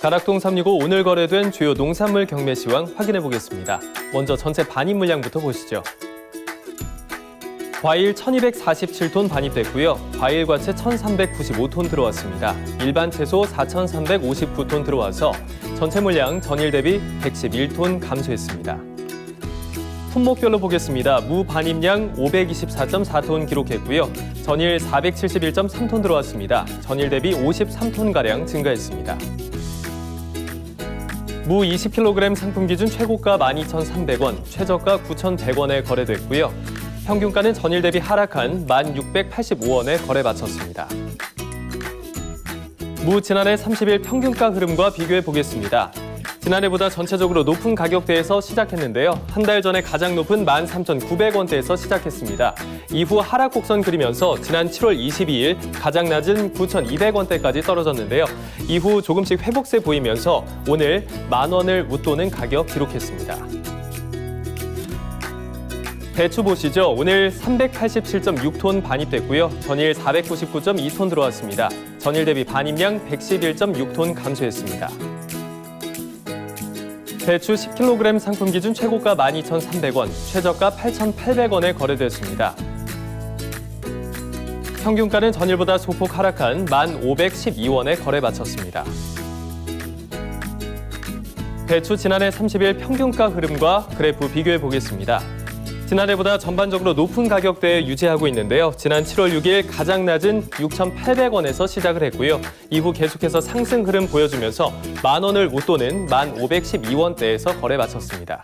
가락동 365 오늘 거래된 주요 농산물 경매 시황 확인해 보겠습니다. 먼저 전체 반입 물량부터 보시죠. 과일 1247톤 반입됐고요. 과일 과채 1395톤 들어왔습니다. 일반 채소 4359톤 들어와서 전체 물량 전일 대비 111톤 감소했습니다. 품목별로 보겠습니다. 무 반입량 524.4톤 기록했고요. 전일 471.3톤 들어왔습니다. 전일 대비 53톤가량 증가했습니다. 무 20kg 상품 기준 최고가 12,300원, 최저가 9,100원에 거래됐고요. 평균가는 전일 대비 하락한 1,685원에 거래 마쳤습니다. 무 지난해 30일 평균가 흐름과 비교해 보겠습니다. 지난해보다 전체적으로 높은 가격대에서 시작했는데요. 한 달 전에 가장 높은 13,900원대에서 시작했습니다. 이후 하락 곡선 그리면서 지난 7월 22일 가장 낮은 9,200원대까지 떨어졌는데요. 이후 조금씩 회복세 보이면서 오늘 만 원을 웃도는 가격 기록했습니다. 배추 보시죠. 오늘 387.6톤 반입됐고요. 전일 499.2톤 들어왔습니다. 전일 대비 반입량 111.6톤 감소했습니다. 배추 10kg 상품 기준 최고가 12,300원, 최저가 8,800원에 거래됐습니다. 평균가는 전일보다 소폭 하락한 1,512원에 거래 마쳤습니다. 배추 지난해 30일 평균가 흐름과 그래프 비교해 보겠습니다. 지난해보다 전반적으로 높은 가격대에 유지하고 있는데요. 지난 7월 6일 가장 낮은 6,800원에서 시작을 했고요. 이후 계속해서 상승 흐름 보여주면서 만 원을 웃도는 1,512원대에서 거래 마쳤습니다.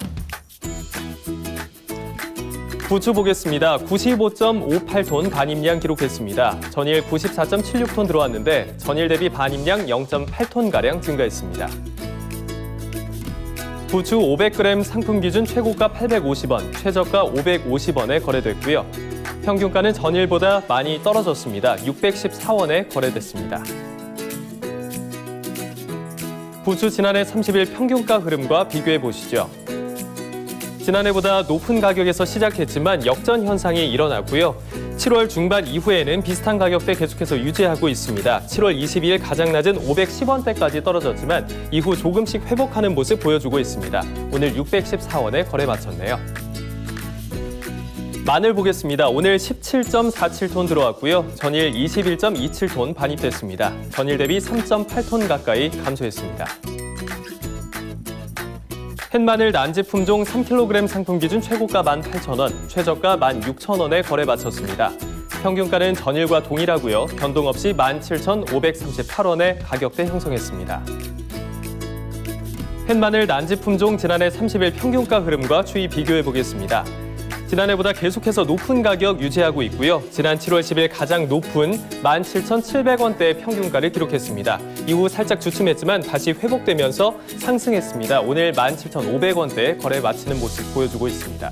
부추 보겠습니다. 95.58톤 반입량 기록했습니다. 전일 94.76톤 들어왔는데 전일 대비 반입량 0.8톤가량 증가했습니다. 부추 500g 상품 기준 최고가 850원, 최저가 550원에 거래됐고요. 평균가는 전일보다 많이 떨어졌습니다. 614원에 거래됐습니다. 부추 지난해 30일 평균가 흐름과 비교해 보시죠. 지난해보다 높은 가격에서 시작했지만 역전 현상이 일어났고요. 7월 중반 이후에는 비슷한 가격대 계속해서 유지하고 있습니다. 7월 22일 가장 낮은 510원대까지 떨어졌지만 이후 조금씩 회복하는 모습 보여주고 있습니다. 오늘 614원에 거래 마쳤네요. 마늘 보겠습니다. 오늘 17.47톤 들어왔고요. 전일 21.27톤 반입됐습니다. 전일 대비 3.8톤 가까이 감소했습니다. 햇마늘 난지 품종 3kg 상품 기준 최고가 18,000원, 최저가 16,000원에 거래 마쳤습니다. 평균가는 전일과 동일하고요. 변동 없이 17,538원에 가격대 형성했습니다. 햇마늘 난지 품종 지난해 30일 평균가 흐름과 추이 비교해 보겠습니다. 지난해보다 계속해서 높은 가격 유지하고 있고요. 지난 7월 10일 가장 높은 17,700원대의 평균가를 기록했습니다. 이후 살짝 주춤했지만 다시 회복되면서 상승했습니다. 오늘 17,500원대에 거래 마치는 모습 보여주고 있습니다.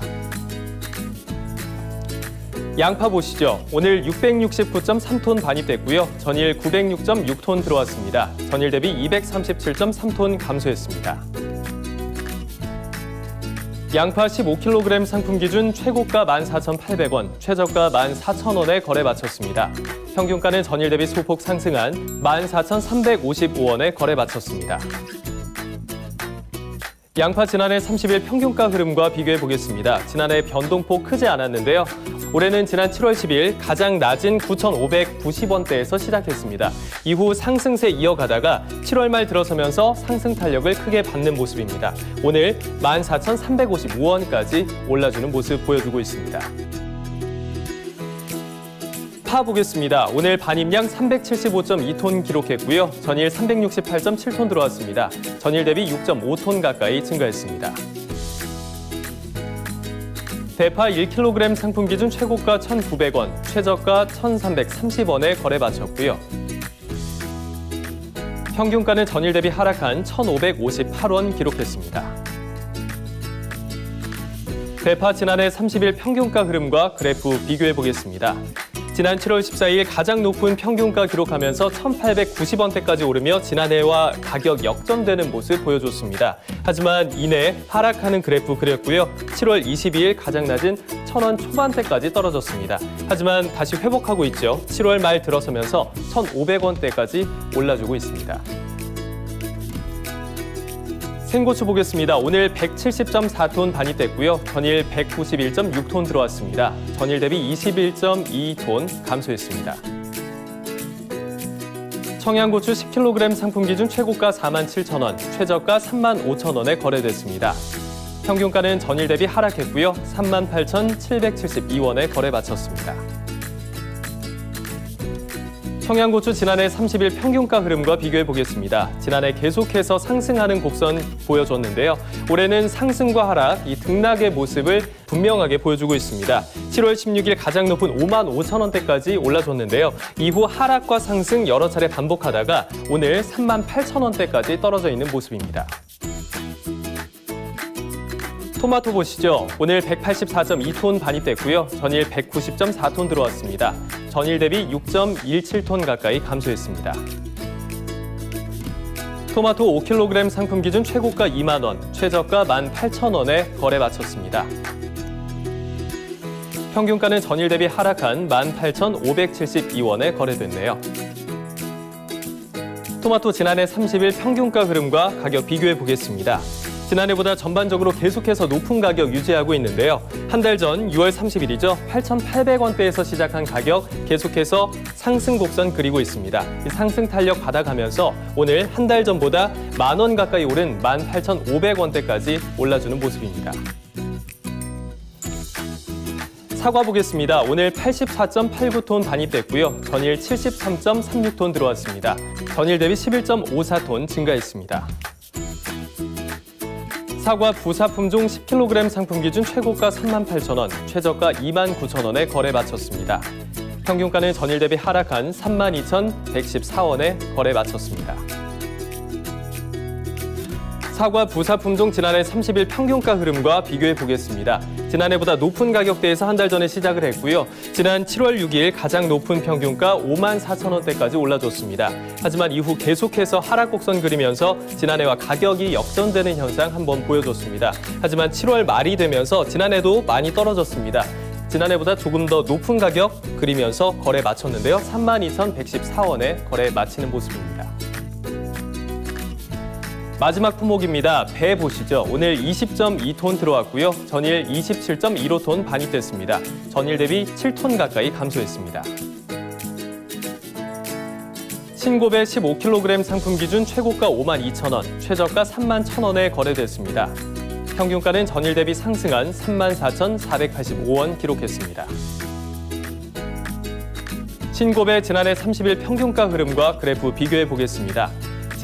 양파 보시죠. 오늘 669.3톤 반입됐고요. 전일 906.6톤 들어왔습니다. 전일 대비 237.3톤 감소했습니다. 양파 15kg 상품 기준 최고가 14,800원, 최저가 14,000원에 거래 마쳤습니다. 평균가는 전일 대비 소폭 상승한 14,355원에 거래 마쳤습니다. 양파 지난해 30일 평균가 흐름과 비교해 보겠습니다. 지난해 변동폭 크지 않았는데요. 올해는 지난 7월 10일 가장 낮은 9,590원대에서 시작했습니다. 이후 상승세 이어가다가 7월 말 들어서면서 상승 탄력을 크게 받는 모습입니다. 오늘 14,355원까지 올라주는 모습 보여주고 있습니다. 파 보겠습니다. 오늘 반입량 375.2톤 기록했고요. 전일 368.7톤 들어왔습니다. 전일 대비 6.5톤 가까이 증가했습니다. 대파 1kg 상품 기준 최고가 1,900원, 최저가 1,330원에 거래 마쳤고요. 평균가는 전일 대비 하락한 1,558원 기록했습니다. 대파 지난해 30일 평균가 흐름과 그래프 비교해 보겠습니다. 지난 7월 14일 가장 높은 평균가 기록하면서 1,890원대까지 오르며 지난해와 가격 역전되는 모습 보여줬습니다. 하지만 이내 하락하는 그래프 그렸고요. 7월 22일 가장 낮은 1,000원 초반대까지 떨어졌습니다. 하지만 다시 회복하고 있죠. 7월 말 들어서면서 1,500원대까지 올라주고 있습니다. 생고추 보겠습니다. 오늘 170.4톤 반입됐고요. 전일 191.6톤 들어왔습니다. 전일 대비 21.2톤 감소했습니다. 청양고추 10kg 상품 기준 최고가 47,000원, 최저가 35,000원에 거래됐습니다. 평균가는 전일 대비 하락했고요. 38,772원에 거래 마쳤습니다. 청양고추 지난해 30일 평균가 흐름과 비교해 보겠습니다. 지난해 계속해서 상승하는 곡선 보여줬는데요. 올해는 상승과 하락, 이 등락의 모습을 분명하게 보여주고 있습니다. 7월 16일 가장 높은 5만 5천 원대까지 올라줬는데요. 이후 하락과 상승 여러 차례 반복하다가 오늘 3만 8천 원대까지 떨어져 있는 모습입니다. 토마토 보시죠. 오늘 184.2톤 반입됐고요. 전일 190.4톤 들어왔습니다. 전일 대비 6.17톤 가까이 감소했습니다. 토마토 5kg 상품 기준 최고가 2만 원, 최저가 18,000원에 거래 마쳤습니다. 평균가는 전일 대비 하락한 18,572원에 거래됐네요. 토마토 지난해 30일 평균가 흐름과 가격 비교해 보겠습니다. 지난해보다 전반적으로 계속해서 높은 가격 유지하고 있는데요. 한 달 전 6월 30일이죠. 8,800원대에서 시작한 가격 계속해서 상승 곡선 그리고 있습니다. 이 상승 탄력 받아가면서 오늘 한 달 전보다 만 원 가까이 오른 18,500원대까지 올라주는 모습입니다. 사과 보겠습니다. 오늘 84.89톤 반입됐고요. 전일 73.36톤 들어왔습니다. 전일 대비 11.54톤 증가했습니다. 사과 부사 품종 10kg 상품 기준 최고가 38,000원, 최저가 29,000원에 거래 마쳤습니다. 평균가는 전일 대비 하락한 32,114원에 거래 마쳤습니다. 사과 부사 품종 지난해 30일 평균가 흐름과 비교해 보겠습니다. 지난해보다 높은 가격대에서 한 달 전에 시작을 했고요. 지난 7월 6일 가장 높은 평균가 5만 4천 원대까지 올라줬습니다. 하지만 이후 계속해서 하락 곡선 그리면서 지난해와 가격이 역전되는 현상 한번 보여줬습니다. 하지만 7월 말이 되면서 지난해도 많이 떨어졌습니다. 지난해보다 조금 더 높은 가격 그리면서 거래 마쳤는데요. 32,114원에 거래 마치는 모습입니다. 마지막 품목입니다. 배 보시죠. 오늘 20.2톤 들어왔고요. 전일 27.15톤 반입됐습니다. 전일 대비 7톤 가까이 감소했습니다. 신고배 15kg 상품 기준 최고가 5만 2천 원, 최저가 3만 1천 원에 거래됐습니다. 평균가는 전일 대비 상승한 3만 4,485원 기록했습니다. 신고배 지난해 30일 평균가 흐름과 그래프 비교해 보겠습니다.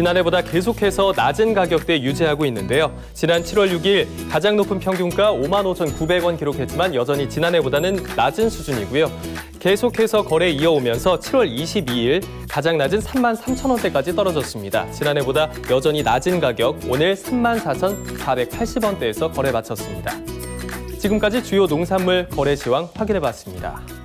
지난해보다 계속해서 낮은 가격대 유지하고 있는데요. 지난 7월 6일 가장 높은 평균가 5만 5,900원 기록했지만 여전히 지난해보다는 낮은 수준이고요. 계속해서 거래 이어오면서 7월 22일 가장 낮은 3만 3천 원대까지 떨어졌습니다. 지난해보다 여전히 낮은 가격 오늘 3만 4,480원대에서 거래 마쳤습니다. 지금까지 주요 농산물 거래 시황 확인해 봤습니다.